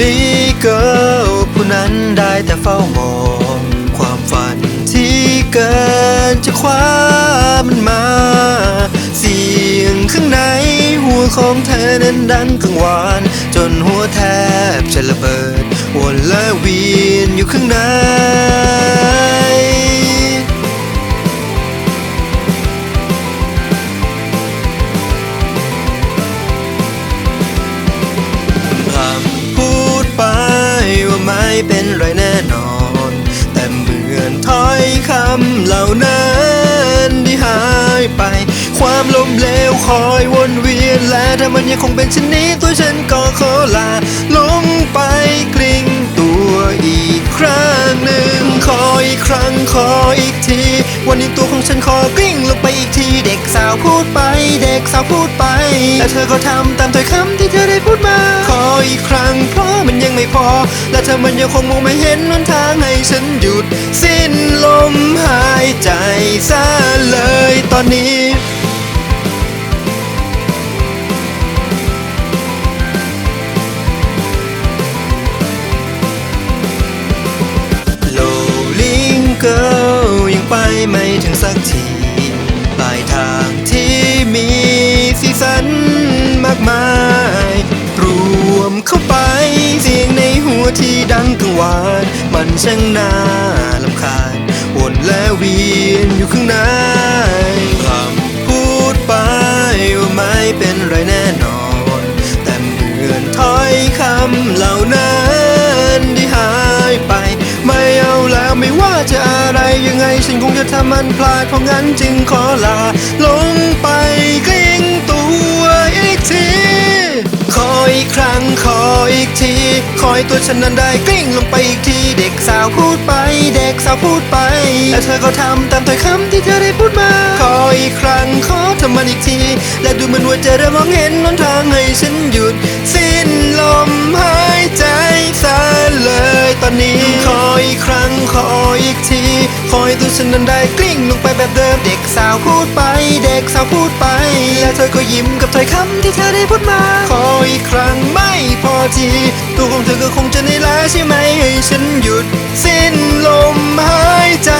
ลีเกิลผู้นั้นได้แต่เฝ้ามอง ความฝันที่เกินจะคว้ามันมา เสียงข้างในหัวของเธอนั้นดังกังวาน จนหัวแทบจะระเบิดวนและเวียนอยู่ข้างใน เป็นไรแน่นอน แต่เหมือนถ้อยคำเหล่านั้นที่หายไป ความล้มเหลวคอยวนเวียนและถ้ามันยังคงเป็นเช่นนี้ตัวฉันก็ขอลาลงไปกลิ้งตัวอีกครั้งหนึ่งขออีกครั้งขออีก วันนี้ตัวของฉันขอกลิ้งลงไปอีกทีเด็กสาวพูดไป เด็กสาวพูดไป และเธอก็ทำตามถ้อยคำที่เธอได้พูดมา ขออีกครั้งเพราะมันยังไม่พอ และเธอมันยังคงมองไม่เห็นหนทางให้ฉันหยุด สิ้นลมหายใจซะเลยตอนนี้ ไปไม่ถึงสักทีปลายทางที่มีสีสันมากมาย รวมเข้าไปเสียงในหัวที่ดังกังวานมันช่างน่าลำคาญวนและเวียนอยู่ข้างในคำพูดไปว่าไม่เป็นไรแน่นอน แต่เหมือนถ้อยคำเหล่านั้นที่หายไป ไม่เอาแล้วไม่ว่าจะ ฉันคงจะทำมันพลาดเพราะงั้นจึงขอลา ลงไปกลิ้งตัวอีกทีขออีกครั้งขออีกทีขอให้ตัวฉันนั้นได้กลิ้งลงไปอีกที เด็กสาวพูดไป เด็กสาวพูดไป และเธอก็ทำตามถ้อยคำที่เธอได้พูดมา ขออีกครั้งขอทำมันอีกที และดูเหมือนว่าจะเริ่มมองเห็นหนทางให้ฉันหยุดสิ ที คอยดูฉันนั้นได้กลิ้งลงไปแบบเดิม เด็กสาวพูดไป เด็กสาวพูดไป แล้วเธอก็ยิ้มกับถ้อยคำที่เธอได้พูดมา ขออีกครั้งไม่พอที ตัวของเธอก็คงจะในล้าใช่ไหมให้ฉันหยุด สิ้นลมหายใจ